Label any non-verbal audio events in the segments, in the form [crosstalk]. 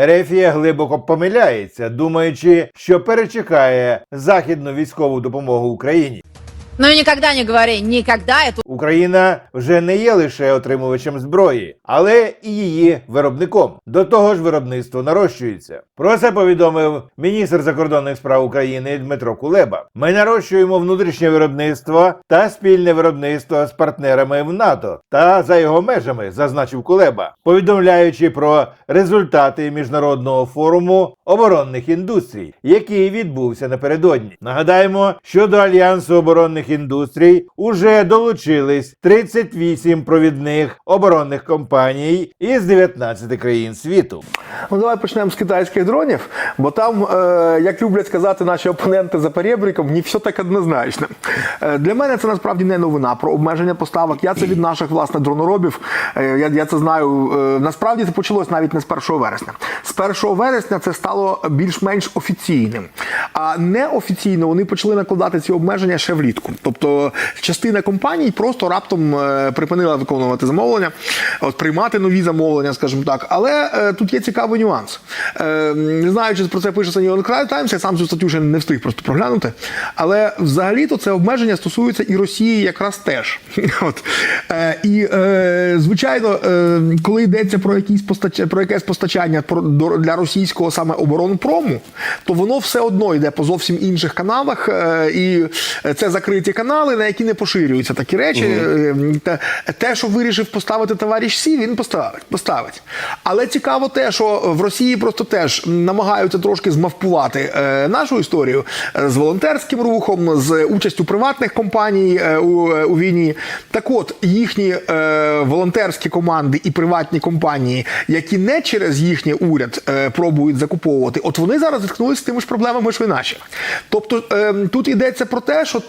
Ерефія глибоко помиляється, думаючи, що перечекає західну військову допомогу Україні. Ну и никогда не говори, это Україна вже не є лише отримувачем зброї, але і її виробником. До того ж, виробництво нарощується. Про це повідомив міністр закордонних справ України Дмитро Кулеба. Ми нарощуємо внутрішнє виробництво та спільне виробництво з партнерами в НАТО та за його межами, зазначив Кулеба, повідомляючи про результати міжнародного форуму оборонних індустрій, який відбувся напередодні. Нагадаємо, що до альянсу оборонних індустрій уже долучились 38 провідних оборонних компаній із 19 країн світу. Ну, давай почнемо з китайських дронів, бо там, е, як люблять сказати наші опоненти за перебріком, не все так однозначно. Е, для мене це насправді не новина про обмеження поставок. Я це від наших власне дроноробів. Е, я, я це знаю. Е, насправді це почалось навіть не з 1 вересня. З 1 вересня це стало більш-менш офіційним. А неофіційно вони почали накладати ці обмеження ще влітку. Тобто частина компаній просто раптом е, припинила виконувати замовлення, от приймати нові замовлення, скажімо так. Але е, тут є цікавий нюанс. Е, не знаю, чи про це пише New York Times, я сам цю статтю ще не встиг просто проглянути. Але взагалі-то це обмеження стосується і Росії якраз теж. [laughs] От. Е, і, е, звичайно, е, коли йдеться про, якісь постач... про якесь постачання для російського саме оборонпрому, то воно все одно йде по зовсім інших каналах, е, і це закриті канали, на які не поширюються такі речі. Е, Те, що вирішив поставити товариш Сі, він поставить. поставить. Але цікаво те, що в Росії просто теж намагаються трошки змавпувати е, нашу історію е, з волонтерським рухом, з участю приватних компаній е, у, у війні. Так от, їхні волонтерські команди і приватні компанії, які не через їхній уряд пробують закуповувати, от вони зараз зіткнулися з тими ж проблемами, що й наші. Тобто е, тут йдеться про те, що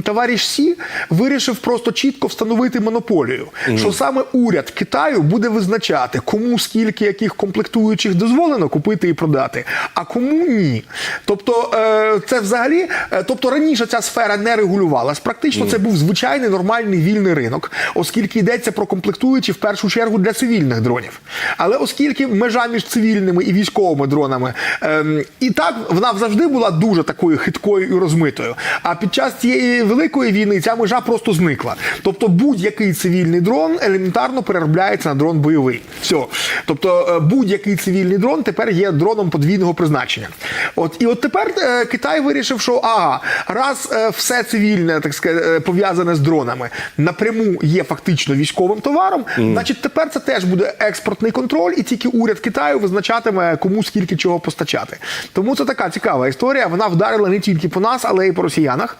товариш Сі вирішив просто чітко встановити монополію, що саме уряд Китаю буде визначати, кому скільки яких комплектуючих дозволено купити і продати, а кому ні. Тобто, е, це взагалі, е, тобто раніше ця сфера не регулювалась. Практично це був звичайний нормальний вільний ринок, оскільки йдеться про комплектуючі в першу чергу для цивільних дронів. Але оскільки межа між цивільними і військовими дронами ем, і так вона завжди була дуже такою хиткою і розмитою. А під час цієї великої війни ця межа просто зникла. Тобто будь-який цивільний дрон елементарно переробляється на дрон бойовий. Все. Тобто е, будь-який цивільний дрон тепер є дроном подвійного призначення. От і от тепер е, Китай вирішив, що ага, раз е, все цивільне, так сказати, пов'язане з дронами напряму є фактично військовим товаром, значить тепер це теж буде експортний контроль, і тільки уряд Китаю визначатиме, кому скільки чого постачати. Тому це така цікава історія. Вона вдарила не тільки по нас, але й по росіянах.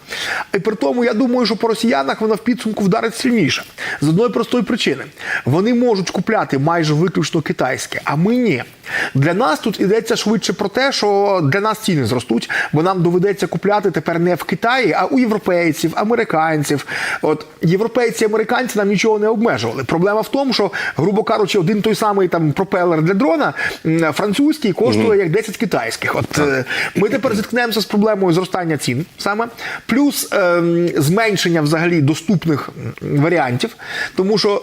І при тому, я думаю, що по росіянах вона в підсумку вдарить сильніше. З одної простої причини. Вони можуть купляти майже виключно китайське, а ми ні. Для нас тут йдеться швидше про те, що для нас ціни зростуть, бо нам доведеться купляти тепер не в Китаї, а у європейців, американців. От європейці, американці нам нічого не обмежували. Проблема в тому, що, грубо кажучи, один той самий там пропелер для дрона французький коштує як 10 китайських. От е, ми тепер зіткнемося з проблемою зростання цін саме, плюс ем, зменшення взагалі доступних варіантів, тому що.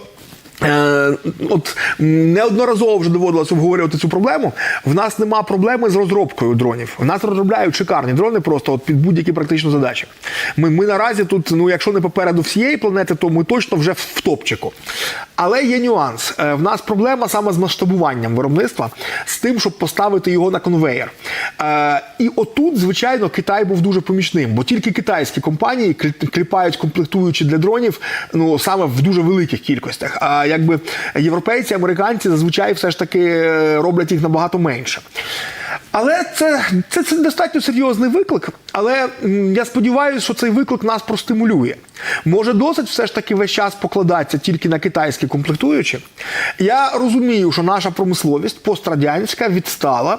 Е, от неодноразово вже доводилось обговорювати цю проблему. В нас нема проблеми з розробкою дронів. В нас розробляють шикарні дрони просто от під будь-які практично задачі. Ми, ми наразі тут, ну якщо не попереду всієї планети, то ми точно вже в топчику. Але є нюанс. Е, В нас проблема саме з масштабуванням виробництва, з тим, щоб поставити його на конвейер. Е, І отут, звичайно, Китай був дуже помічним, бо тільки китайські компанії клі- кліпають комплектуючі для дронів ну саме в дуже великих кількостях. Якби європейці, американці зазвичай все ж таки е, роблять їх набагато менше. Але це, це, це достатньо серйозний виклик. Але я сподіваюся, що цей виклик нас простимулює. Може, досить все ж таки весь час покладатися тільки на китайські комплектуючі. Я розумію, що наша промисловість пострадянська відстала,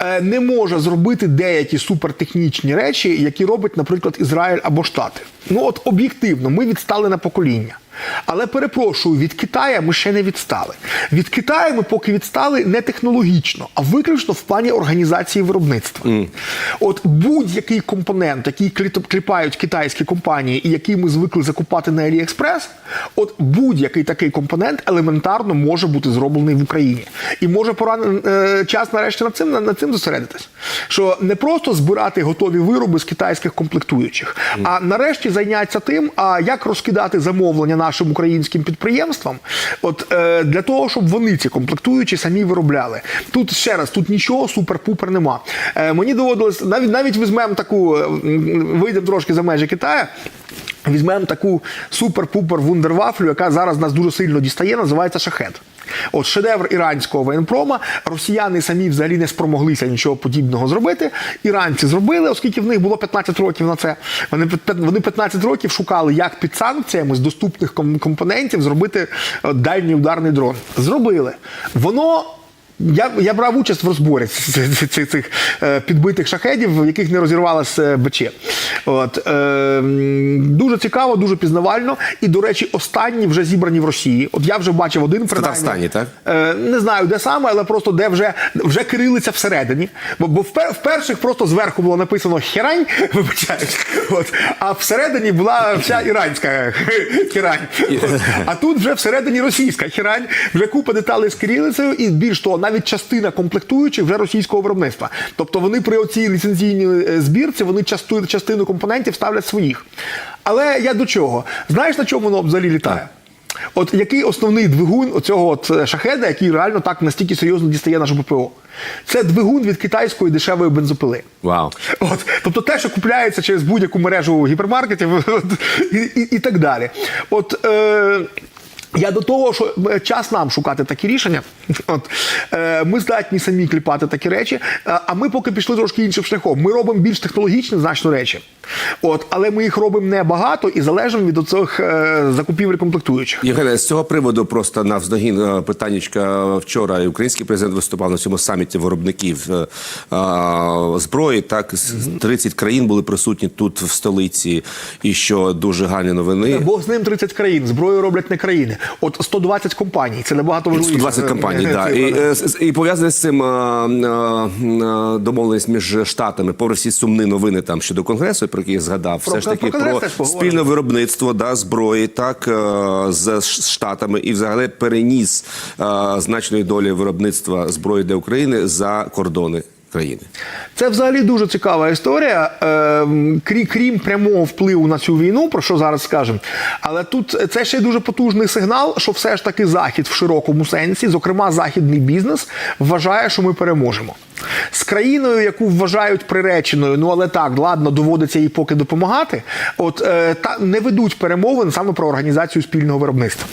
е, не може зробити деякі супертехнічні речі, які робить, наприклад, Ізраїль або Штати. Ну от об'єктивно, ми відстали на покоління. Але перепрошую, від Китаю ми ще не відстали. Від Китаю ми поки відстали не технологічно, а виключно в плані організації виробництва. От будь-який компонент, який кліпають китайські компанії, і який ми звикли закупати на AliExpress, от будь-який такий компонент елементарно може бути зроблений в Україні. І може пора е, час нарешті над цим над цим зосередитись. Що не просто збирати готові вироби з китайських комплектуючих, а нарешті зайнятися тим, а як розкидати замовлення нашим українським підприємствам, от е, для того, щоб вони ці комплектуючі самі виробляли. Тут ще раз, тут нічого супер-пупер нема. Е, мені доводилось навіть навіть візьмемо таку, е, вийдемо трошки за межі Китаю. Візьмемо таку супер-пупер вундервафлю, яка зараз нас дуже сильно дістає, називається шахет. От шедевр іранського воєнпрома. Росіяни самі взагалі не спромоглися нічого подібного зробити. Іранці зробили, оскільки в них було 15 років на це. Вони вони 15 років шукали, як під санкціями з доступних компонентів зробити е, дальній ударний дрон. Зробили. Воно. Я, я брав участь в розборі цих, цих, цих, цих е, підбитих шахедів, в яких не розірвалося БЧ. От, е, дуже цікаво, дуже пізнавально. І, до речі, останні вже зібрані в Росії. От я вже бачив один принаймні. Татарстані, так? Е, не знаю, де саме, але просто де вже, вже кирилиця всередині. Бо, бо в, пер, в перших просто зверху було написано херань, [laughs] вибачаюсь. От, а всередині була вся іранська [laughs] херань. От, а тут вже всередині російська херань, вже купа деталей з кирилицею, і більш того, навіть частина комплектуючих вже російського виробництва. Тобто вони при оцій ліцензійній е, збірці вони часту, частину компонентів ставлять своїх. Але я до чого? Знаєш, на чому воно взагалі літає? От який основний двигун оцього от е, шахеда, який реально так настільки серйозно дістає нашу ППО? Це двигун від китайської дешевої бензопили. Вау. От, тобто те, що купляється через будь-яку мережу гіпермаркетів [laughs] і, і, і так далі. От, е, я до того, що е, час нам шукати такі рішення. От, е, ми здатні самі кліпати такі речі, е, а ми поки пішли трошки іншим шляхом. Ми робимо більш технологічні значно речі. От, але ми їх робимо небагато і залежимо від оцих е, закупівель комплектуючих. Євгене, з цього приводу просто навздогін питаннячка вчора. Український президент виступав на цьому саміті виробників е, е, зброї. Так з 30 країн були присутні тут в столиці, і що дуже гарні новини. Бог з ним 30 країн, зброю роблять не країни. От 120 компаній, це набагато важливіше. 120 компаній, да. І, е, і пов'язане з цим домовленість між штатами, попри всі сумні новини там щодо конгресу, про який я згадав, Про- все ж таки про про спільне виробництво да, зброї, так е, з штатами, і взагалі переніс е, значної долі виробництва зброї для України за кордони країни. Це взагалі дуже цікава історія, е, крі- крім прямого впливу на цю війну, про що зараз скажемо. Але тут це ще дуже потужний сигнал, що все ж таки захід в широкому сенсі, зокрема західний бізнес, вважає, що ми переможемо. З країною, яку вважають приреченою, ну але так, ладно, доводиться їй поки допомагати. От е, та не ведуть перемовин саме про організацію спільного виробництва.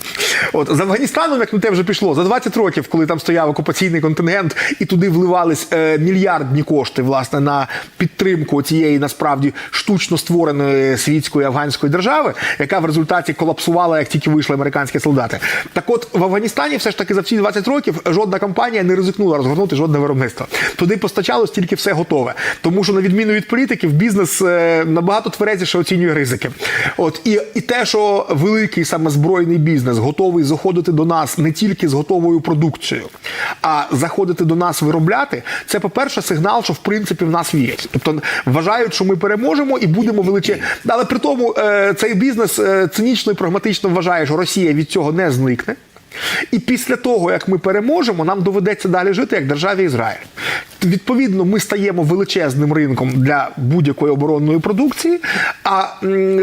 От з Афганістаном, як на те вже пішло, за 20 років, коли там стояв окупаційний контингент, і туди вливались е, мільярдні кошти власне на підтримку цієї насправді штучно створеної світської афганської держави, яка в результаті колапсувала, як тільки вийшли американські солдати. Так от в Афганістані все ж таки за ці 20 років жодна компанія не ризикнула розгорнути жодне виробництво. Туди постачалось тільки все готове. Тому що на відміну від політиків, бізнес е, набагато тверезіше оцінює ризики. От і, і те, що великий саме збройний бізнес готовий заходити до нас не тільки з готовою продукцією, а заходити до нас виробляти, це, по-перше, сигнал, що в принципі в нас вірять. Тобто вважають, що ми переможемо і будемо величезні. Але при тому е, цей бізнес е, цинічно і прагматично вважає, що Росія від цього не зникне. І після того, як ми переможемо, нам доведеться далі жити як державі Ізраїль. Відповідно, ми стаємо величезним ринком для будь-якої оборонної продукції. А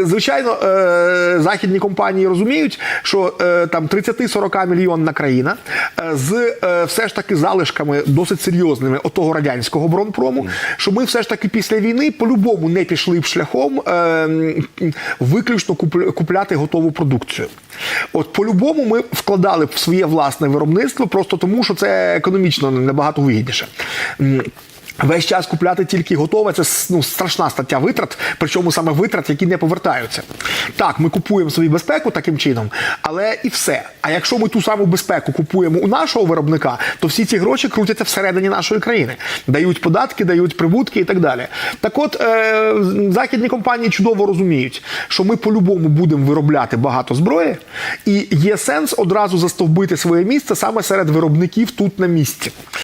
звичайно, е, західні компанії розуміють, що е, там 30-40 мільйонна країна е, з все ж таки залишками досить серйозними отого радянського оборонпрому, що ми все ж таки після війни по-любому не пішли б шляхом виключно куп- купляти готову продукцію. От по-любому ми вкладали б в своє власне виробництво, просто тому що це економічно набагато вигідніше. Весь час купляти тільки готове це ну, страшна стаття витрат, причому саме витрат, які не повертаються. Так, ми купуємо собі безпеку таким чином, але і все. А якщо ми ту саму безпеку купуємо у нашого виробника, то всі ці гроші крутяться всередині нашої країни, дають податки, дають прибутки і так далі. Так от е, західні компанії чудово розуміють, що ми по-любому будемо виробляти багато зброї, і є сенс одразу застовбити своє місце саме серед виробників тут на місці.